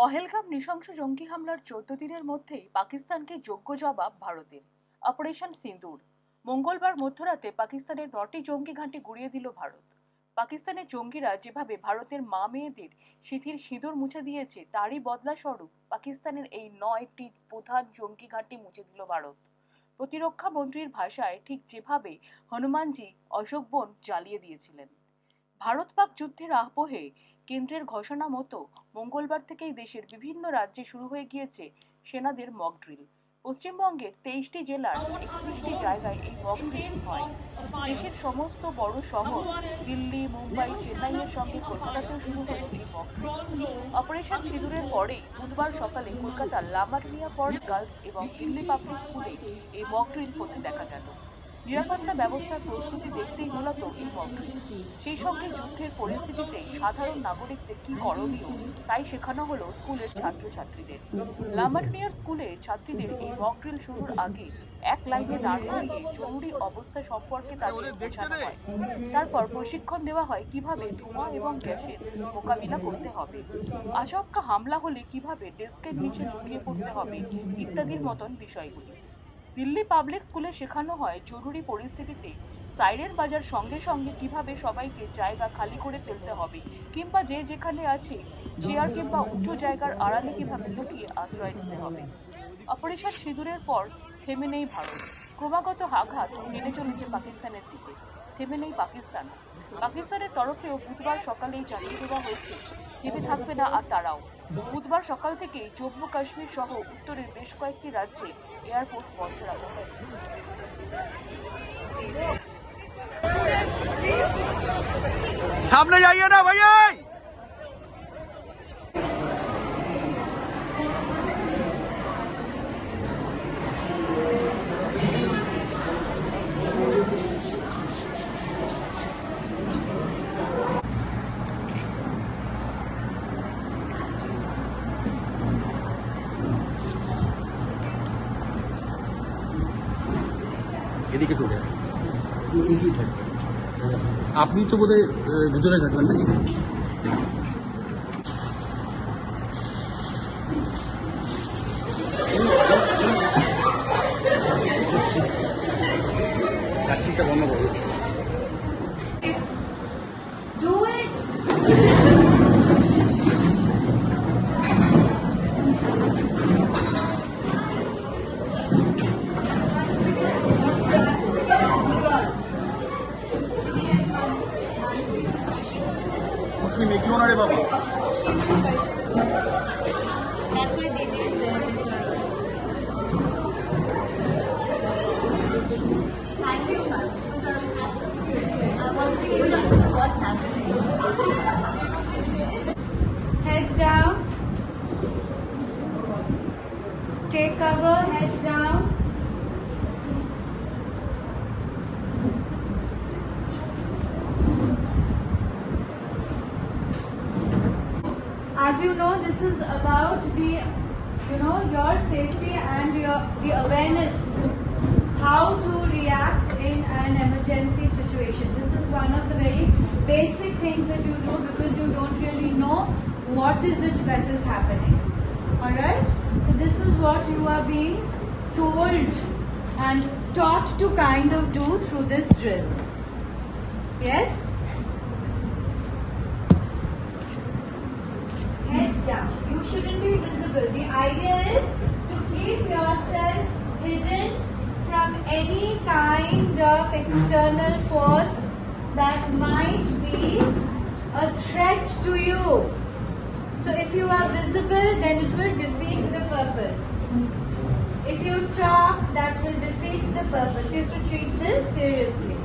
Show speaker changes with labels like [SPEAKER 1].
[SPEAKER 1] পহেলগাম নৃশংস জঙ্গি হামলার চোদ্দ দিনের মধ্যেই পাকিস্তানকে যোগ্য জবাব ভারতের। অপারেশন সিন্দুর। মঙ্গলবার মধ্যরাতে পাকিস্তানের নটি জঙ্গি ঘাঁটি গুড়িয়ে দিল ভারত। পাকিস্তানের জঙ্গিরা যেভাবে ভারতের মা মেয়েদের সিঁথির সিঁদুর মুছে দিয়েছে, তারই বদলা স্বরূপ পাকিস্তানের এই নয়টি প্রধান জঙ্গি ঘাঁটি মুছে দিল ভারত। প্রতিরক্ষা মন্ত্রীর ভাষায় ঠিক যেভাবে হনুমানজি অশোক বন জ্বালিয়ে দিয়েছিলেন। ভারত পাক যুদ্ধের আবহে কেন্দ্রের ঘোষণা মতো মঙ্গলবার থেকেই দেশের বিভিন্ন রাজ্যে শুরু হয়ে গিয়েছে সেনাদের মক ড্রিল পশ্চিমবঙ্গের তেইশটি জেলার একত্রিশটি জায়গায় এই মক ড্রিল হয়। দেশের সমস্ত বড় শহর দিল্লি, মুম্বাই, চেন্নাইয়ের সঙ্গে কলকাতাতেও শুরু হলো এই মক ড্রিল অপারেশন সিঁদুরের পরে বুধবার সকালে কলকাতার লামারনিয়া ফর গার্লস এবং দিল্লি পাবলিক স্কুলে এই মক ড্রিল হতে দেখা গেল। নিরাপত্তা ব্যবস্থার প্রস্তুতি দেখতেই মূলত এই ড্রিল সেই সঙ্গে যুদ্ধের পরিস্থিতিতে সাধারণ নাগরিকদের কি করণীয় তাই শেখানো হলো স্কুলের ছাত্রছাত্রীদের। লামারনিয়ার স্কুলে ছাত্রীদের এই মক ড্রিল শুরুর আগে এক লাইনে দাঁড় করিয়ে জরুরি অবস্থা সম্পর্কে তাদের বোঝানো হয়। তারপর প্রশিক্ষণ দেওয়া হয় কীভাবে ধোঁয়া এবং গ্যাসের মোকাবিলা করতে হবে। আচমকা হামলা হলে কীভাবে ডেস্কের নিচে লুকিয়ে পড়তে হবে ইত্যাদির মতন বিষয়গুলি। দিল্লি পাবলিক স্কুলে শেখানো হয় জরুরি পরিস্থিতিতে সাইরেন বাজার সঙ্গে সঙ্গে কীভাবে সবাইকে জায়গা খালি করে ফেলতে হবে কিংবা যে যেখানে আছে চেয়ার কিংবা উঁচু জায়গার আড়ালে কীভাবে লুকিয়ে আশ্রয় নিতে হবে। অপারেশন সিঁদুরের পর থেমে নেই ভারত। ক্রমাগত আঘাত মেনে চলেছে পাকিস্তানের দিকে। থেমে নেই পাকিস্তান। পাকিস্তানের তরফেও বুধবার সকালেই জানিয়ে দেওয়া হয়েছে থেমে থাকবে না আর তারাও। বুধবার সকাল থেকেই জম্মু কাশ্মীর সহ উত্তরের বেশ কয়েকটি রাজ্যে এয়ারপোর্ট বন্ধ রাখা হয়েছে।
[SPEAKER 2] সামনে যাইয়ে না ভাইয়াই! এদিকে চলে থাকবে আপনি তো বোধহয় হয় ভিতরে থাকবেন নাকি? প্লাস্টিকটা বন্ধ করো। we make
[SPEAKER 3] you why you, understand um, uh, what's happening.
[SPEAKER 4] Heads down. Take cover, heads down. As you know, this is about the, you know, your safety and your the awareness how to react in an emergency situation. This is one of the very basic things that you do because you don't really know what is it that is happening. Alright? So this is what you are being told and taught to kind of do through this drill. Yes? Head down. You shouldn't be visible. The idea is to keep yourself hidden from any kind of external force that might be a threat to you. So if you are visible, then it will defeat the purpose. If you talk, that will defeat the purpose. You have to treat this seriously.